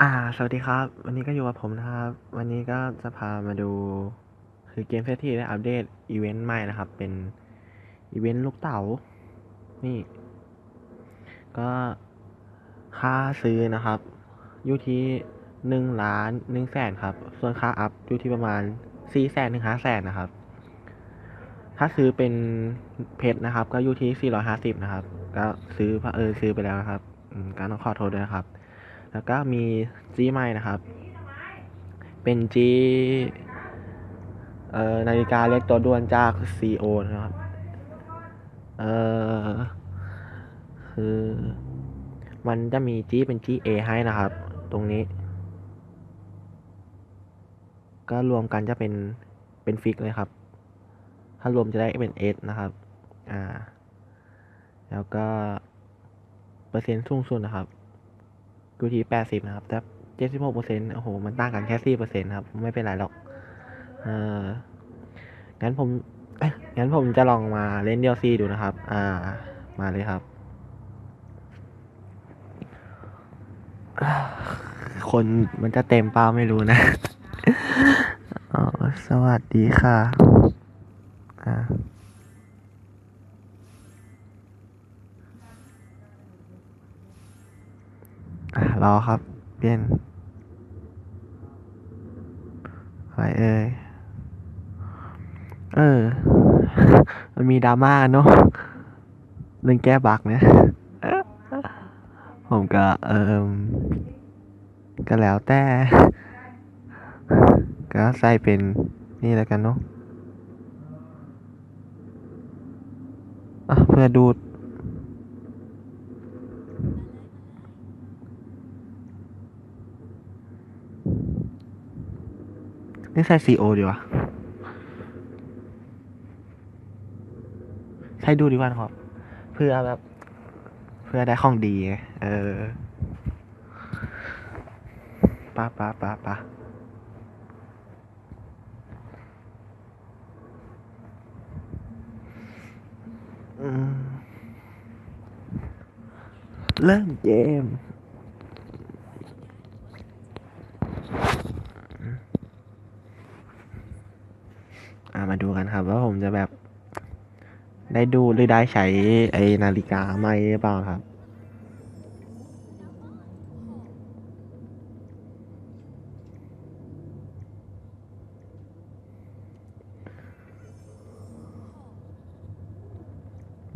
อ่า สวัสดีครับ วันนี้ก็อยู่กับผมนะครับ วันนี้ก็จะพามาดู คือเกมเซตที่ได้อัปเดตอีเวนต์ใหม่นะครับ เป็นอีเวนต์ลูกเต๋า นี่ ก็ค่าซื้อนะครับ อยู่ที่หนึ่งล้านหนึ่งแสนครับ ส่วนค่าอัพอยู่ที่ประมาณสี่แสนถึงห้าแสนนะครับ ถ้าซื้อเป็นเพชรนะครับ ก็อยู่ที่สี่ร้อยห้าสิบนะครับ ก็ซื้อเออซื้อไปแล้วนะครับอืมก็ต้องขอโทษด้วยนะครับ แล้วก็มีจีใหม่นะครับ เป็นจีเอ่อนาฬิกาเล็กตัวด่วนจาก CEO นะครับ เอ่อคือมันจะมีจีเป็นจีเอให้นะครับ ตรงนี้ ก็รวมกันจะเป็นเป็นฟิกเลยครับ ถ้ารวมจะได้เป็นเอนะครับ อ่า แล้วก็ เปอร์เซ็นต์สูงสุดนะครับ อยู่ที่แปดสิบนะครับแต่เจ็ดสิบหกเปอร์เซ็นต์โอ้โห มันต่างกันแค่สี่เปอร์เซ็นต์ครับ ไม่เป็นไรหรอก เอองั้นผมงั้นผมจะลองมาเล่นเดียวซีดูนะครับ อ่า มาเลยครับ คนมันจะเต็มเปล่าไม่รู้นะอ๋อสวัสดีค่ะ อ่า รอครับ เปลี่ยนอะไรเอ่ยเออ มันมีดราม่าเนอะเรื่องแก้บักเนี่ย ผมก็ เออก็แล้วแต่ ก็ใส่เป็นนี่แล้วกันเนาะอะเพื่อดูด นี่ใส่ซีโอดีวะใช้ดูดีกว่าครับ เพื่อแบบ เพื่อได้ของดี เออปะปะปะปะเริ่มเกม อ่ามาดูกันครับ ว่าผมจะแบบ ได้ดูหรือได้ใช้ไอ้นาฬิกาไหมหรือเปล่าครับ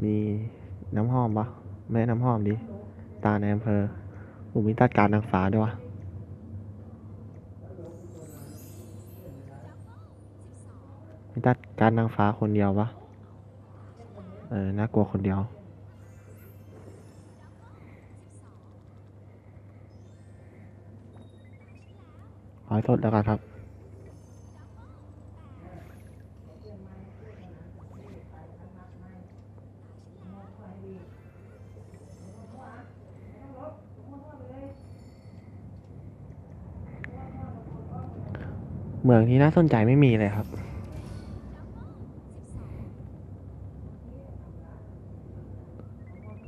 มีน้ำหอมปะไม่น้ำหอมดิ ตาในอำเภอผมมีตัดการนางฟ้าด้วย มีตัดการนางฟ้าคนเดียวปะเออ น่ากลัวคนเดียว ขอให้สดแล้วกันครับเมืองที่น่าสนใจไม่มีเลยครับ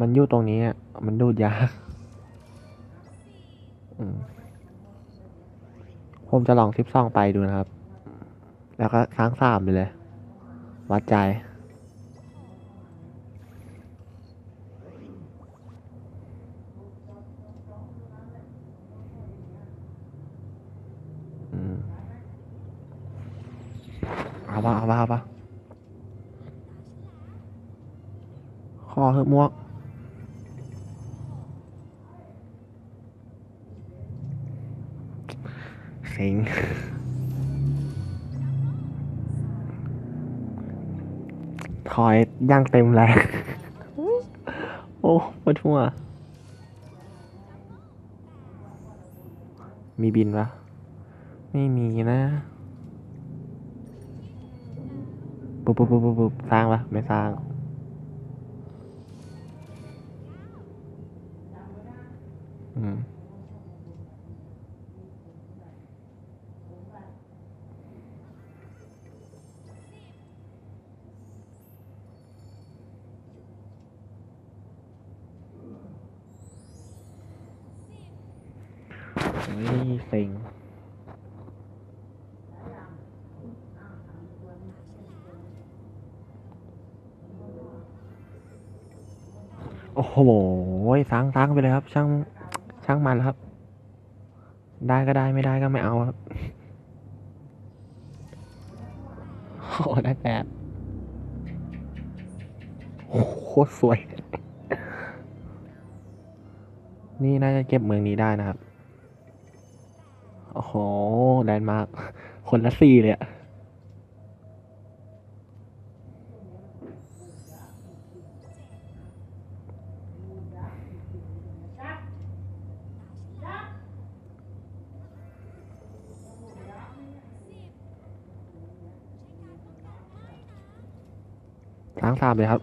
มันอยู่ตรงนี้อะมันดูดยากผมจะลองทิปซองไปดูนะครับ แล้วก็ค้างสามไปเลย วัดใจอืมเอาปะเอาปะเอาปะคอเหอะมวก เซ็งถอยย่างเต็มแรงโอ้ปวดหัวมีบินปะไม่มีนะปูปุ๊บปุ๊บปุ๊บปุ๊บสร้างปะไม่สร้างอืม เซ็งโอ้โหสังสังไปเลยครับ ช่างช่างมันครับ ได้ก็ได้ไม่ได้ก็ไม่เอาครับโอ้ได้แปดโอ้โคตรสวย นี่น่าจะเก็บเมืองนี้ได้นะครับ โอ้โหแลนด์มาร์คคนละสี่เลยอะล้างสามเลยครับ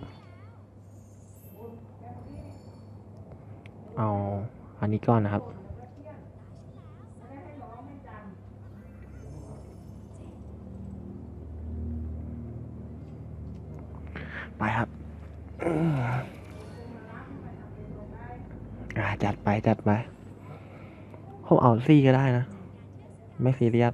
เอาอันนี้ก่อนนะครับ จัดไปจัดไปผมเอาซี่ก็ได้นะ ไม่ซีเรียส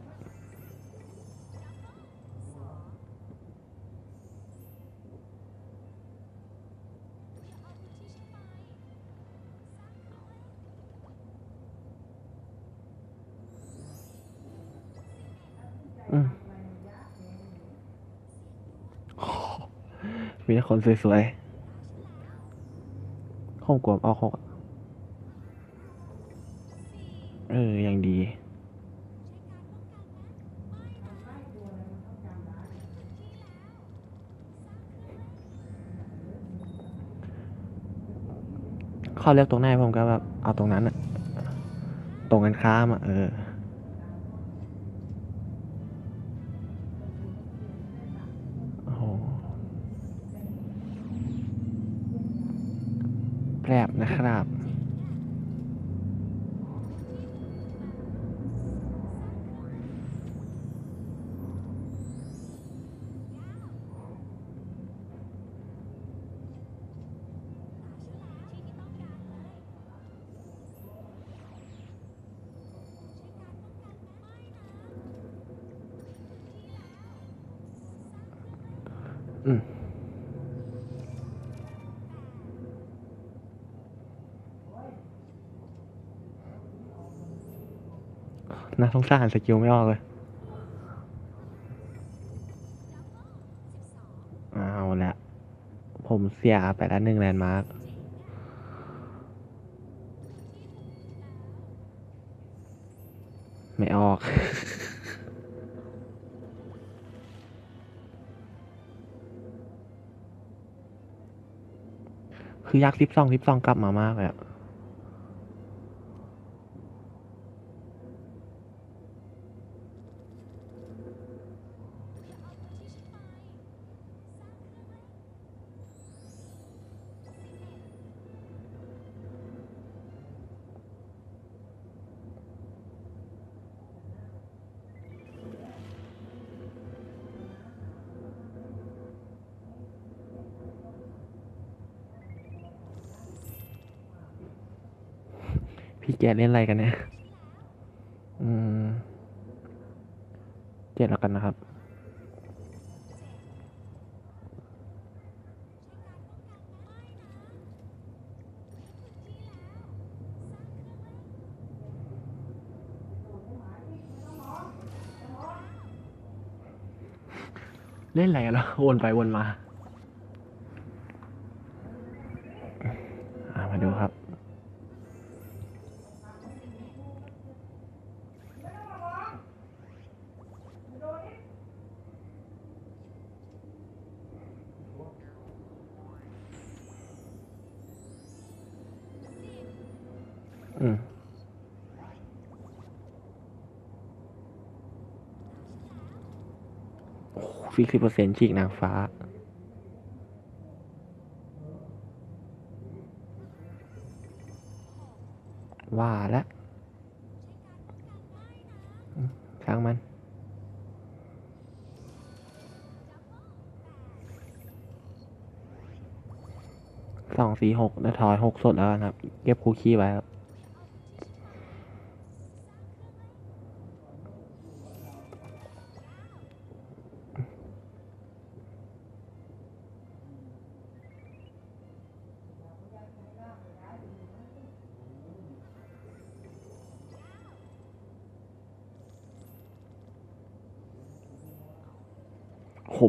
มีแต่คนสวยๆห้องกวมเอาหกอะ เออยังดีเขาเลือกตรงไหนผมก็แบบเอาตรงนั้นอะตรงกันข้ามอะเออโหแปลบนะครับ น่าสงสารสกิลไม่ออกเลย เอาละผมเสียไปแล้วหนึ่งแลนด์มาร์คไม่ออกคือยักษ์สิบสองสิบสองกลับมามากเลยอะ พี่แกเล่นอะไรกันเนี่ย อืม เจ็ดแล้วกันนะครับ เล่นอะไรกันแล้ววนไปวนมา อ่ามาดูครับ ฟิกสิบเปอร์เซ็นต์ฉีกนางฟ้า ว่าแล้วช่างมัน สองสี่หกแล้วทอยหกสดแล้วครับ เก็บคูคีไว้ครับ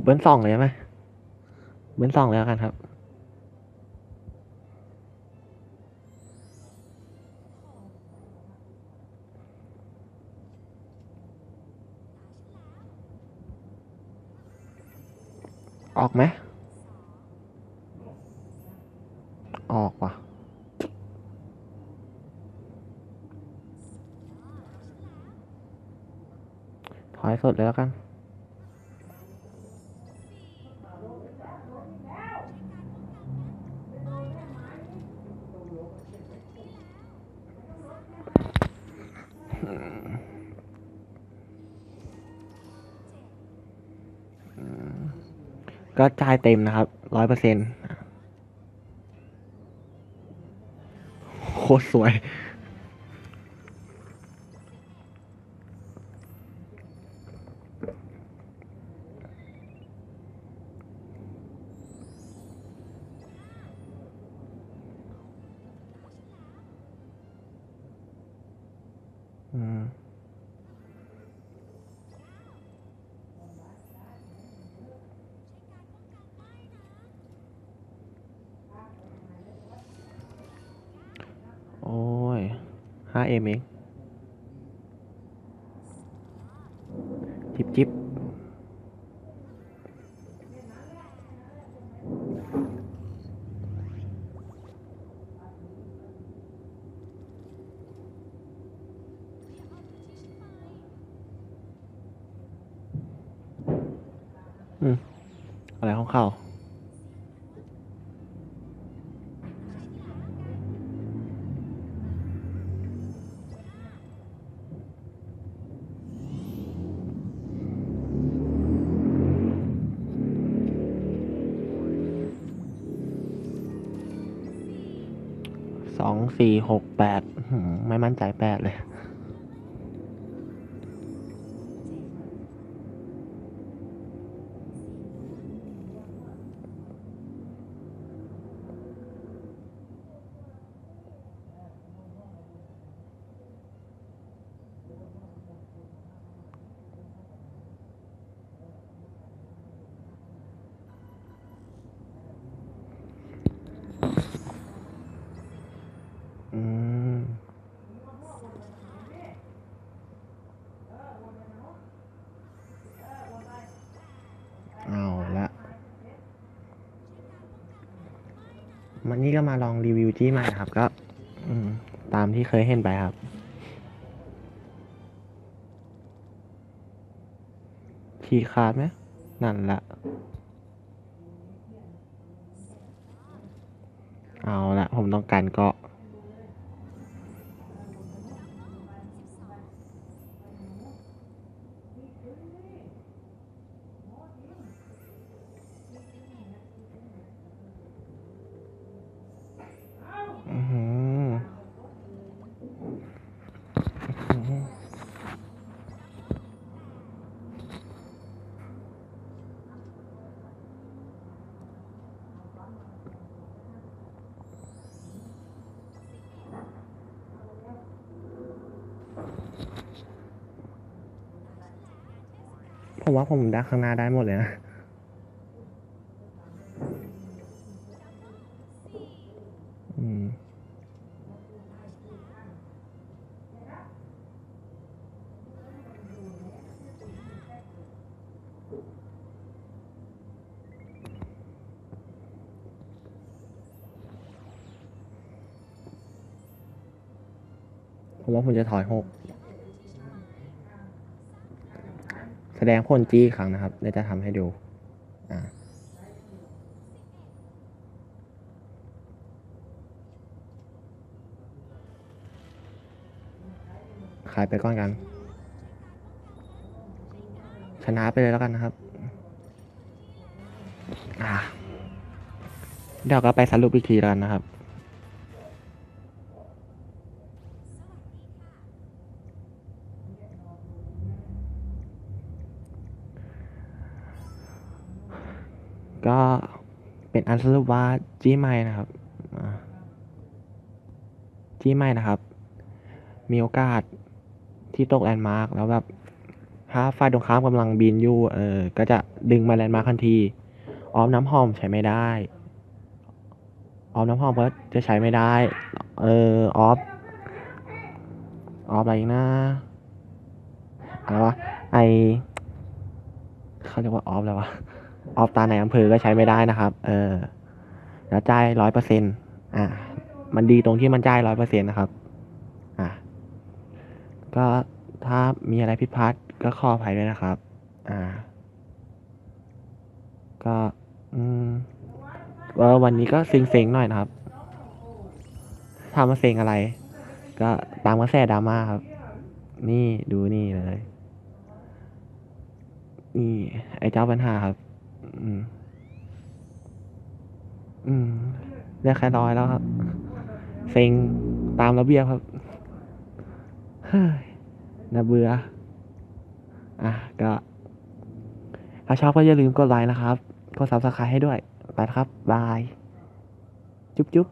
เบิ้ลสองเลยไหมเบิ้ลสองแล้วกันครับ ออกไหมออกว่ะถอยสดเลยแล้วกัน ก็จ่ายเต็มนะครับร้อยเปอร์เซ็นต์โคตรสวย 5M เอง จิบจิบอืม อะไรของเขา สองสี่หกแปดไม่มั่นใจแปดเลย มันนี่ก็มาลองรีวิวจี้ใหม่ครับ ก็ตามที่เคยเห็นไปครับ ทีขาดไหมนั่นละ เอาละผมต้องการเกาะ ผมว่าผมดักข้างหน้าได้หมดเลยนะอืมผมว่าผมจะถอยหก แสดงผลจี้อีกครั้งนะครับเดี๋ยวจะทำให้ดูอ่าขายไปก่อนกัน ชนะไปเลยแล้วกันนะครับเดี๋ยวก็ไปสรุปอีกทีแล้วกันนะครับ ก็เป็นอันสรุปว่าจี้ไม่นะครับจี้ไม่นะครับ มีโอกาสที่ตกแลนด์มาร์กแล้วแบบถ้าฝ่ายตรงข้ามกำลังบินอยู่ เออ ก็จะดึงมาแลนด์มาร์คทันที ออมน้ำหอมใช้ไม่ได้ ออฟน้ำหอมก็จะใช้ไม่ได้ เออ ออฟ ออฟอะไรนะอะไรวะ ไอเขาเรียกว่าออฟแล้ววะ ออฟตาในอำเภอก็ใช้ไม่ได้นะครับ เออแล้วจ่ายร้อยเปอร์เซ็นต์อ่ามันดีตรงที่มันจ่ายร้อยเปอร์เซ็นต์นะครับ อะก็ถ้ามีอะไรผิดพลาดก็ขออภัยด้วยนะครับ อ่า ก็อืมเอวันนี้ก็เซ็งๆหน่อยนะครับถามาเซ็งอะไร ก็ตามกระแสดราม่าครับ นี่ดูนี่เลย นี่ ไอ้เจ้าปัญหาครับ อืม อืมเรียกแค่ร้อยแล้วครับเซ็งตามระเบียบครับเฮ้ยน่าเบื่อ อะ ก็ ถ้าชอบก็อย่าลืมกดไลค์นะครับ กดซับสไครต์ให้ด้วย ไปครับ บาย จุ๊บจุ๊บ